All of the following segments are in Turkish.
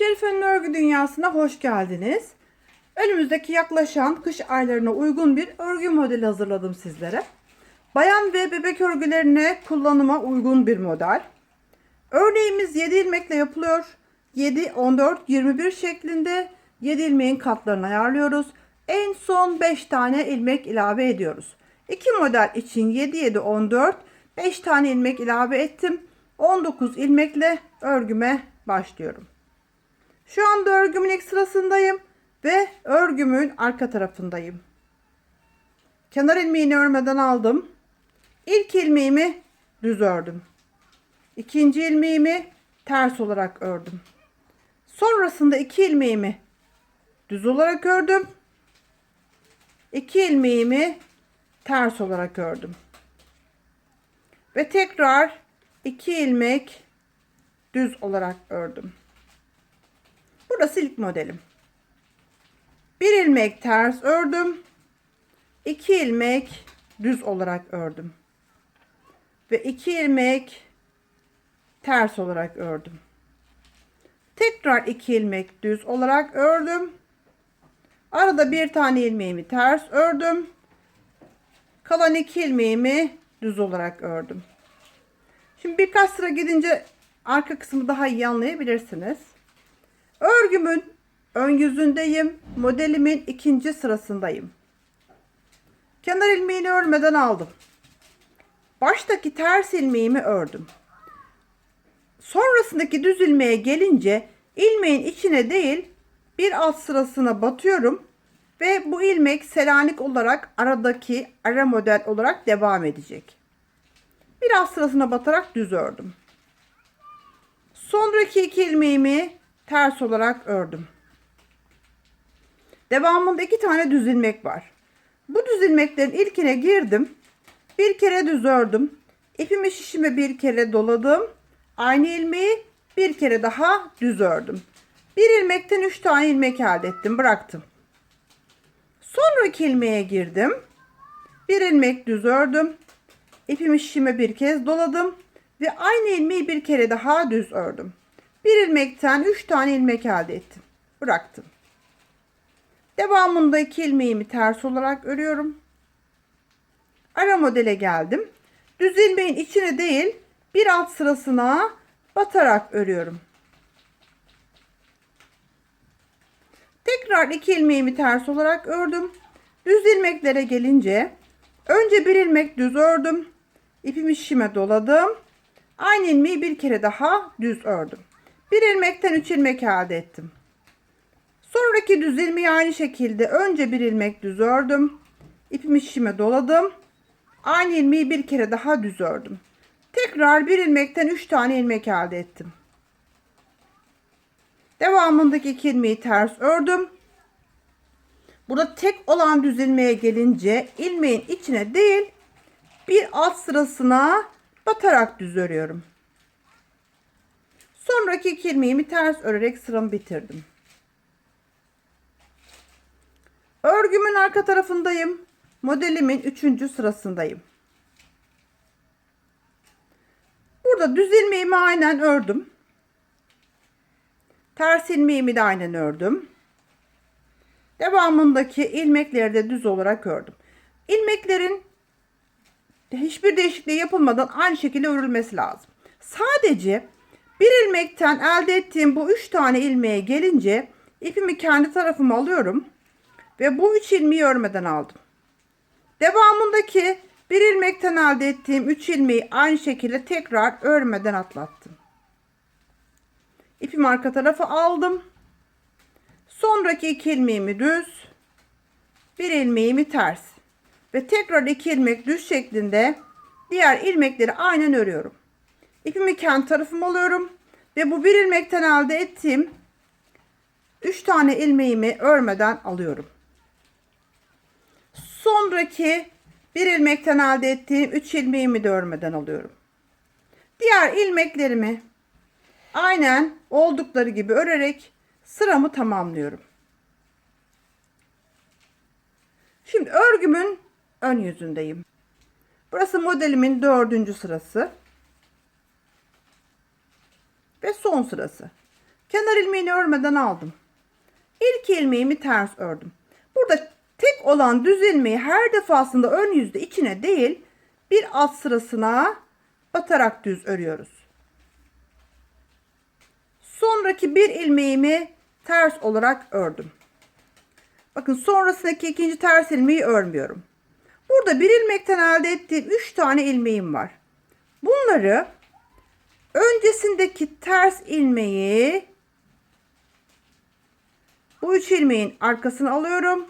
Şerife'nin örgü dünyasına hoş geldiniz. Önümüzdeki yaklaşan kış aylarına uygun bir örgü modeli hazırladım sizlere. Bayan ve bebek örgülerine kullanıma uygun bir model. Örneğimiz 7 ilmekle yapılıyor. 7, 14, 21 şeklinde 7 ilmeğin katlarını ayarlıyoruz. En son 5 tane ilmek ilave ediyoruz. İki model için 7, 7, 14, 5 tane ilmek ilave ettim. 19 ilmekle örgüme başlıyorum. Şu anda örgümün ilk sırasındayım ve örgümün arka tarafındayım. Kenar ilmeğini örmeden aldım. İlk ilmeğimi düz ördüm. İkinci ilmeğimi ters olarak ördüm. Sonrasında iki ilmeğimi düz olarak ördüm. İki ilmeğimi ters olarak ördüm. Ve tekrar iki ilmek düz olarak ördüm. Burası ilk modelim. Bir ilmek ters ördüm. iki ilmek düz olarak ördüm. Ve iki ilmek ters olarak ördüm. Tekrar iki ilmek düz olarak ördüm. Arada bir tane ilmeğimi ters ördüm. Kalan iki ilmeğimi düz olarak ördüm. Şimdi birkaç sıra gidince arka kısmı daha iyi anlayabilirsiniz. Örgümün ön yüzündeyim. Modelimin ikinci sırasındayım. Kenar ilmeğini örmeden aldım. Baştaki ters ilmeğimi ördüm. Sonrasındaki düz ilmeğe gelince ilmeğin içine değil bir alt sırasına batıyorum ve bu ilmek selanik olarak aradaki ara model olarak devam edecek. Bir alt sırasına batarak düz ördüm. Sonraki iki ilmeğimi ters olarak ördüm. Devamında iki tane düz ilmek var. Bu düz ilmeklerin ilkine girdim. Bir kere düz ördüm. İpimi şişime bir kere doladım. Aynı ilmeği bir kere daha düz ördüm. Bir ilmekten üç tane ilmek elde ettim. Bıraktım. Sonraki ilmeğe girdim. Bir ilmek düz ördüm. İpimi şişime bir kez doladım. Ve aynı ilmeği bir kere daha düz ördüm. Bir ilmekten 3 tane ilmek elde ettim. Bıraktım. Devamında iki ilmeğimi ters olarak örüyorum. Ara modele geldim. Düz ilmeğin içine değil bir alt sırasına batarak örüyorum. Tekrar iki ilmeğimi ters olarak ördüm. Düz ilmeklere gelince önce bir ilmek düz ördüm. İpimi şişime doladım. Aynı ilmeği bir kere daha düz ördüm. Bir ilmekten 3 ilmek elde ettim. Sonraki düz ilmeği aynı şekilde önce bir ilmek düz ördüm. İpimi şişime doladım. Aynı ilmeği bir kere daha düz ördüm. Tekrar bir ilmekten 3 tane ilmek elde ettim. Devamındaki iki ilmeği ters ördüm. Burada tek olan düz ilmeğe gelince ilmeğin içine değil bir alt sırasına batarak düz örüyorum. Sonraki iki ilmeğimi ters örerek sıramı bitirdim. Örgümün arka tarafındayım. Modelimin üçüncü sırasındayım. Burada düz ilmeğimi aynen ördüm. Ters ilmeğimi de aynen ördüm. Devamındaki ilmekleri de düz olarak ördüm. İlmeklerin hiçbir değişikliği yapılmadan aynı şekilde örülmesi lazım. Sadece bir ilmekten elde ettiğim bu üç tane ilmeğe gelince ipimi kendi tarafıma alıyorum ve bu üç ilmeği örmeden aldım. Devamındaki bir ilmekten elde ettiğim üç ilmeği aynı şekilde tekrar örmeden atlattım. İpimi arka tarafa aldım. Sonraki iki ilmeğimi düz, bir ilmeğimi ters ve tekrar iki ilmek düz şeklinde diğer ilmekleri aynen örüyorum. İpimi kendi tarafıma alıyorum ve bu bir ilmekten elde ettiğim 3 tane ilmeğimi örmeden alıyorum. Sonraki bir ilmekten elde ettiğim 3 ilmeğimi de örmeden alıyorum. Diğer ilmeklerimi aynen oldukları gibi örerek sıramı tamamlıyorum. Şimdi örgümün ön yüzündeyim. Burası modelimin dördüncü sırası. Ve son sırası. Kenar ilmeğini örmeden aldım. İlk ilmeğimi ters ördüm. Burada tek olan düz ilmeği her defasında ön yüzde içine değil bir alt sırasına batarak düz örüyoruz. Sonraki bir ilmeğimi ters olarak ördüm. Bakın sonrasındaki ikinci ters ilmeği örmüyorum. Burada bir ilmekten elde ettiğim 3 tane ilmeğim var. Bunları öncesindeki ters ilmeği bu üç ilmeğin arkasını alıyorum.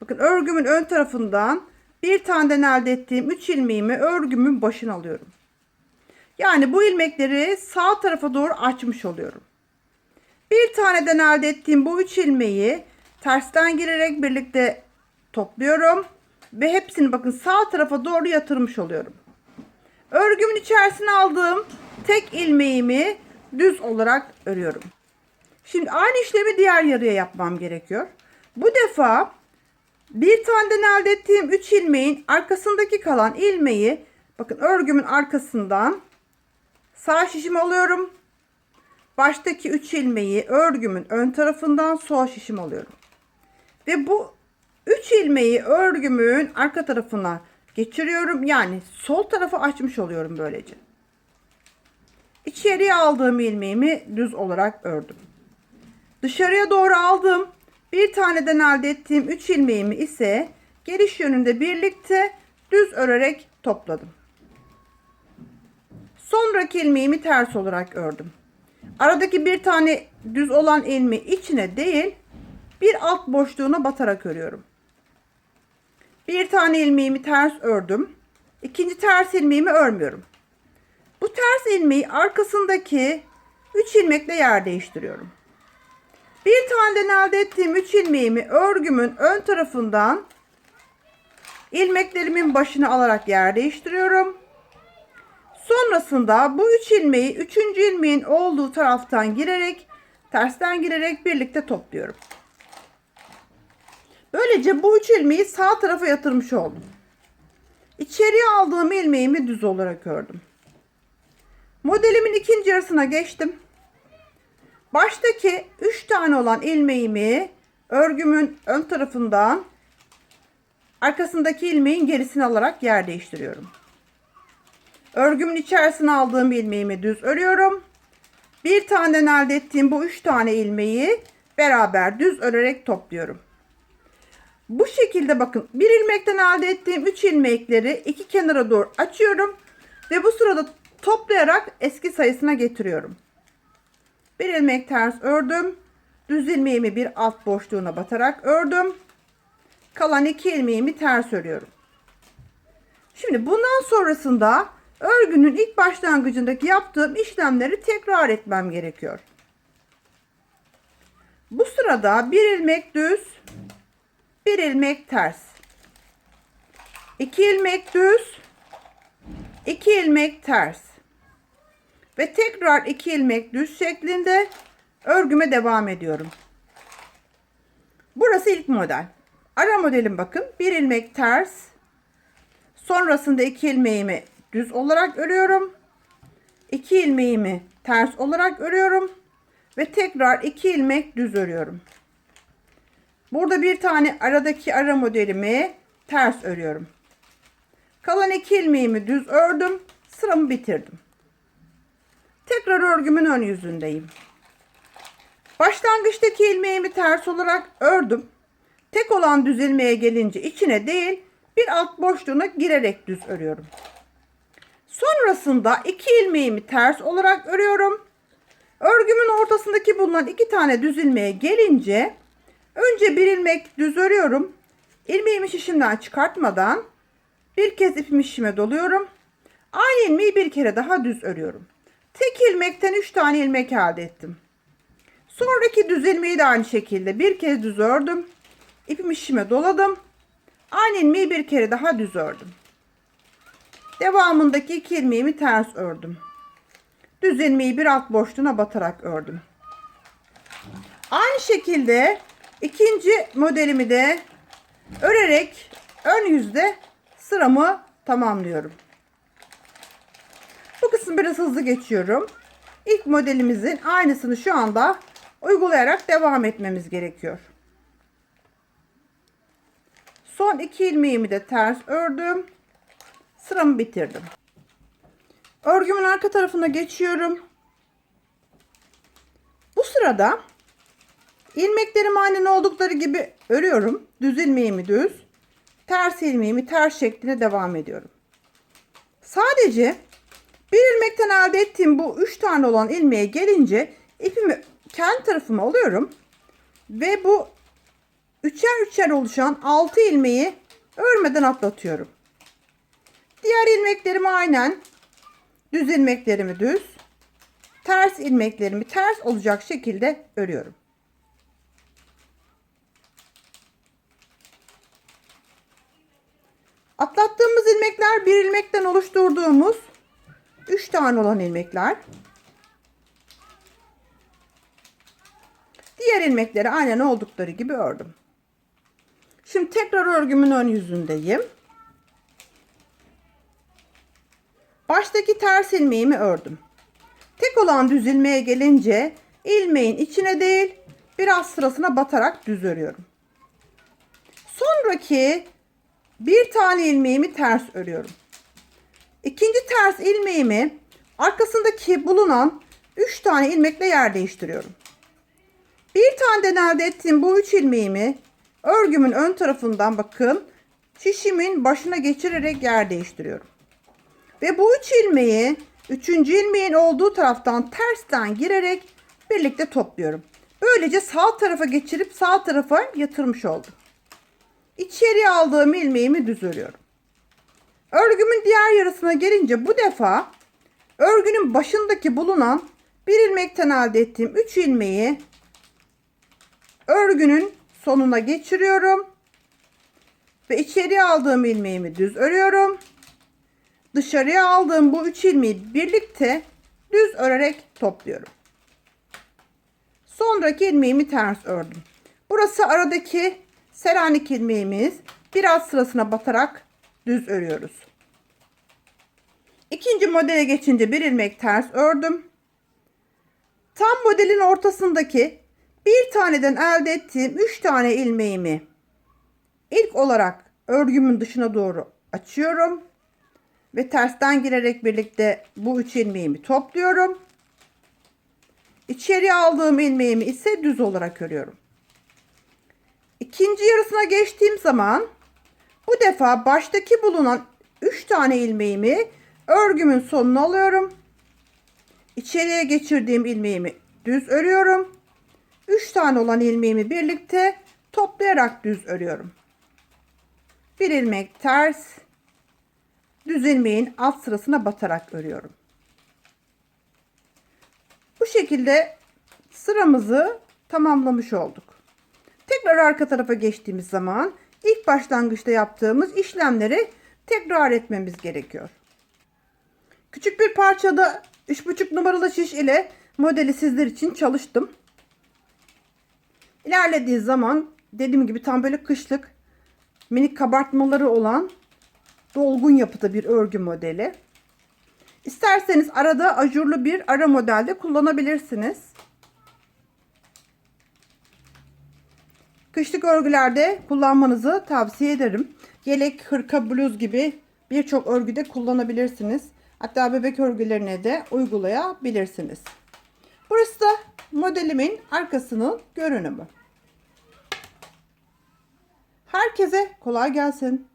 Bakın örgümün ön tarafından bir taneden elde ettiğim 3 ilmeğimi örgümün başına alıyorum. Yani bu ilmekleri sağ tarafa doğru açmış oluyorum. Bir taneden elde ettiğim bu üç ilmeği tersten girerek birlikte topluyorum ve hepsini bakın sağ tarafa doğru yatırmış oluyorum. Örgümün içerisine aldığım tek ilmeğimi düz olarak örüyorum. Şimdi aynı işlemi diğer yarıya yapmam gerekiyor. Bu defa bir taneden elde ettiğim 3 ilmeğin arkasındaki kalan ilmeği bakın örgümün arkasından sağ şişim alıyorum. Baştaki 3 ilmeği örgümün ön tarafından sol şişim alıyorum. Ve bu 3 ilmeği örgümün arka tarafına geçiriyorum. Yani sol tarafı açmış oluyorum böylece. İçeriye aldığım ilmeğimi düz olarak ördüm. Dışarıya doğru aldığım bir taneden elde ettiğim 3 ilmeğimi ise geliş yönünde birlikte düz örerek topladım. Sonraki ilmeğimi ters olarak ördüm. Aradaki bir tane düz olan ilmeği içine değil bir alt boşluğuna batarak örüyorum. Bir tane ilmeğimi ters ördüm. İkinci ters ilmeğimi örmüyorum. Bu ters ilmeği arkasındaki 3 ilmekle yer değiştiriyorum. Bir taneden elde ettiğim 3 ilmeğimi örgümün ön tarafından ilmeklerimin başına alarak yer değiştiriyorum. Sonrasında bu 3 ilmeği 3. ilmeğin olduğu taraftan girerek tersten girerek birlikte topluyorum. Böylece bu 3 ilmeği sağ tarafa yatırmış oldum. İçeriye aldığım ilmeğimi düz olarak ördüm. Modelimin ikinci yarısına geçtim. Baştaki 3 tane olan ilmeğimi örgümün ön tarafından arkasındaki ilmeğin gerisini alarak yer değiştiriyorum. Örgümün içerisine aldığım ilmeğimi düz örüyorum. Bir taneden elde ettiğim bu 3 tane ilmeği beraber düz örerek topluyorum. Bu şekilde bakın bir ilmekten elde ettiğim 3 ilmekleri iki kenara doğru açıyorum ve bu sırada toplayarak eski sayısına getiriyorum. Bir ilmek ters ördüm. Düz ilmeğimi bir alt boşluğuna batarak ördüm. Kalan iki ilmeğimi ters örüyorum. Şimdi bundan sonrasında örgünün ilk başlangıcındaki yaptığım işlemleri tekrar etmem gerekiyor. Bu sırada bir ilmek düz, bir ilmek ters. 2 ilmek düz, 2 ilmek ters. Ve tekrar 2 ilmek düz şeklinde örgüme devam ediyorum. Burası ilk model. Ara modelim bakın. Bir ilmek ters. Sonrasında 2 ilmeğimi düz olarak örüyorum. 2 ilmeğimi ters olarak örüyorum. Ve tekrar 2 ilmek düz örüyorum. Burada bir tane aradaki ara modelimi ters örüyorum. Kalan iki ilmeğimi düz ördüm. Sıramı bitirdim. Tekrar örgümün ön yüzündeyim. Başlangıçtaki ilmeğimi ters olarak ördüm. Tek olan düz ilmeğe gelince içine değil bir alt boşluğuna girerek düz örüyorum. Sonrasında iki ilmeğimi ters olarak örüyorum. Örgümün ortasındaki bulunan iki tane düz ilmeğe gelince Önce bir ilmek düz örüyorum. İlmeğimi şişimden çıkartmadan bir kez ipimi şişime doluyorum. Aynı ilmeği bir kere daha düz örüyorum. Tek ilmekten 3 tane ilmek elde ettim. Sonraki düz ilmeği de aynı şekilde bir kez düz ördüm. İpimi şişime doladım. Aynı ilmeği bir kere daha düz ördüm. Devamındaki iki ilmeğimi ters ördüm. Düz ilmeği bir alt boşluğuna batarak ördüm. Aynı şekilde İkinci modelimi de örerek ön yüzde sıramı tamamlıyorum. Bu kısmı biraz hızlı geçiyorum. ilk modelimizin aynısını şu anda uygulayarak devam etmemiz gerekiyor. Son iki ilmeğimi de ters ördüm. Sıramı bitirdim. Örgümün arka tarafına geçiyorum. Bu sırada ilmeklerimi aynen oldukları gibi örüyorum. Düz ilmeğimi düz, ters ilmeğimi ters şeklinde devam ediyorum. Sadece bir ilmekten elde ettiğim bu üç tane olan ilmeğe gelince ipimi kendi tarafıma alıyorum ve bu üçer üçer oluşan altı ilmeği örmeden atlatıyorum. Diğer ilmeklerimi aynen düz ilmeklerimi düz, ters ilmeklerimi ters olacak şekilde örüyorum. Atlattığımız ilmekler bir ilmekten oluşturduğumuz 3 tane olan ilmekler. Diğer ilmekleri aynen oldukları gibi ördüm. Şimdi tekrar örgümün ön yüzündeyim. Baştaki ters ilmeğimi ördüm. Tek olan düz ilmeğe gelince ilmeğin içine değil biraz sırasına batarak düz örüyorum. Sonraki bir tane ilmeğimi ters örüyorum. İkinci ters ilmeğimi arkasındaki bulunan 3 tane ilmekle yer değiştiriyorum. Bir tane elde ettiğim bu 3 ilmeğimi örgümün ön tarafından bakın şişimin başına geçirerek yer değiştiriyorum. Ve bu 3 ilmeği 3. ilmeğin olduğu taraftan tersten girerek birlikte topluyorum. Böylece sağ tarafa geçirip sağ tarafa yatırmış oldum. İçeriye aldığım ilmeğimi düz örüyorum. Örgümün diğer yarısına gelince bu defa örgünün başındaki bulunan bir ilmekten elde ettiğim 3 ilmeği örgünün sonuna geçiriyorum. Ve içeriye aldığım ilmeğimi düz örüyorum. Dışarıya aldığım bu 3 ilmeği birlikte düz örerek topluyorum. Sonraki ilmeğimi ters ördüm. Burası aradaki Selanik ilmeğimiz biraz sırasına batarak düz örüyoruz. İkinci modele geçince bir ilmek ters ördüm. Tam modelin ortasındaki bir taneden elde ettiğim 3 tane ilmeğimi ilk olarak örgümün dışına doğru açıyorum ve tersten girerek birlikte bu 3 ilmeğimi topluyorum. İçeriye aldığım ilmeğimi ise düz olarak örüyorum. İkinci yarısına geçtiğim zaman bu defa baştaki bulunan 3 tane ilmeğimi örgümün sonuna alıyorum. İçeriye geçirdiğim ilmeğimi düz örüyorum. 3 tane olan ilmeğimi birlikte toplayarak düz örüyorum. Bir ilmek ters, düz ilmeğin alt sırasına batarak örüyorum. Bu şekilde sıramızı tamamlamış olduk. Tekrar arka tarafa geçtiğimiz zaman ilk başlangıçta yaptığımız işlemleri tekrar etmemiz gerekiyor. Küçük bir parçada 3,5 numaralı şiş ile modeli sizler için çalıştım. İlerlediği zaman dediğim gibi tam böyle kışlık minik kabartmaları olan dolgun yapıda bir örgü modeli. İsterseniz arada ajurlu bir ara modelde kullanabilirsiniz. Kışlık örgülerde kullanmanızı tavsiye ederim. Yelek, hırka, bluz gibi birçok örgüde kullanabilirsiniz. Hatta bebek örgülerine de uygulayabilirsiniz. Burası da modelimin arkasının görünümü. Herkese kolay gelsin.